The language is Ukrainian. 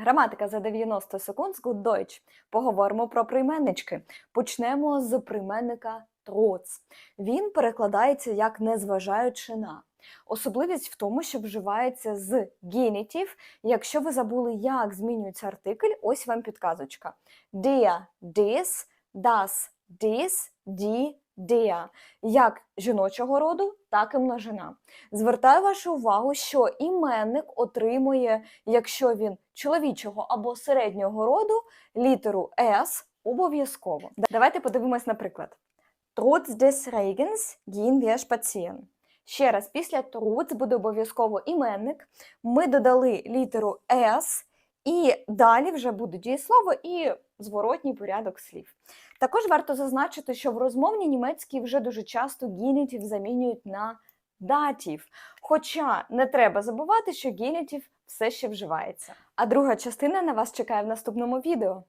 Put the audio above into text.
Граматика за 90 секунд з Good Deutsch. Поговоримо про прийменнички. Почнемо з прийменника «trotz». Він перекладається як незважаючи на. Особливість в тому, що вживається з генітів. Якщо ви забули, як змінюється артикль, ось вам підказочка. Der, des, das, dies, die, der. Як жіночого роду, так і множина. Звертаю вашу увагу, що іменник отримує, якщо він чоловічого або середнього роду, літеру S обов'язково. Давайте подивимось на приклад. Trotz des Regens gehen wir spazieren. Ще раз, після trotz буде обов'язково іменник. Ми додали літеру S, і далі вже буде дієслово і зворотній порядок слів. Також варто зазначити, що в розмовній німецькій вже дуже часто гінітів замінюють на датів. Хоча не треба забувати, що гінітів все ще вживається. А друга частина на вас чекає в наступному відео.